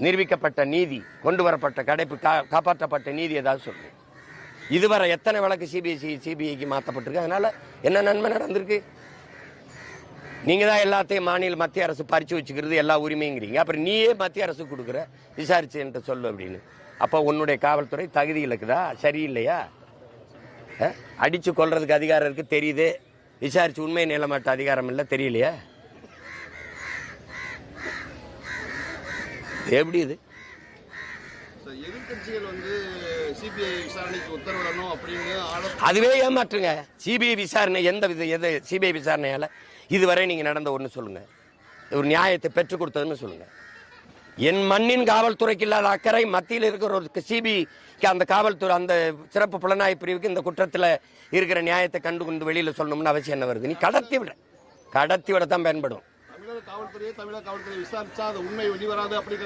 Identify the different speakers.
Speaker 1: நிரூபிக்கப்பட்ட நீதி கொண்டு வரப்பட்ட கடைப்பு கா- காப்பாற்றப்பட்ட நீதி ஏதாவது சொல்லுங்க இதுவரை எத்தனை வழக்கு சிபிஎஸ்சி சிபிஐக்கு மாற்றப்பட்டிருக்கு அதனால என்ன நன்மை நடந்திருக்கு? நீங்க தான் எல்லாத்தையும் மாநில மத்திய அரசு பறிச்சு வச்சுக்கிறது எல்லா உரிமைங்கிறீங்க. அப்புறம் நீயே மத்திய அரசு கொடுக்குற விசாரிச்சு என்கிட்ட சொல்லு அப்படின்னு. அப்போ உன்னுடைய காவல்துறை தகுதி இருக்குதா சரியில்லையா? அடிச்சு கொள்றதுக்கு அதிகாரம் இருக்கு தெரியுது. விசாரிச்சு உண்மை நிலமாட்ட அதிகாரம் இல்லை தெரியலையா?
Speaker 2: அப்படின்னு ஆலோ-
Speaker 1: அதுவே ஏமாற்றுங்க. சிபிஐ விசாரணை எந்த வித எது சிபிஐ விசாரணையால இதுவரை நீங்க நடந்த ஒன்று சொல்லுங்க. ஒரு நியாயத்தை பெற்றுக் கொடுத்ததுன்னு சொல்லுங்க. என் மண்ணின் காவல்துறைக்கு இல்லாத அக்கறை மத்தியில் இருக்கிற ஒரு சிபிக்கு அந்த காவல்துறை அந்த சிறப்பு புலனாய்வு பிரிவுக்கு இந்த குற்றத்தில் இருக்கிற நியாயத்தை கண்டு கொண்டு வெளியில் சொல்லணும்னு அவசியம் என்ன வருது? நீ கடத்தி விட. கடத்தி விட தான் பயன்படும்.
Speaker 2: தமிழக காவல்துறையை தமிழக காவல்துறை விசாரிச்சா அது உண்மை வெளிவராது அப்படிங்கிற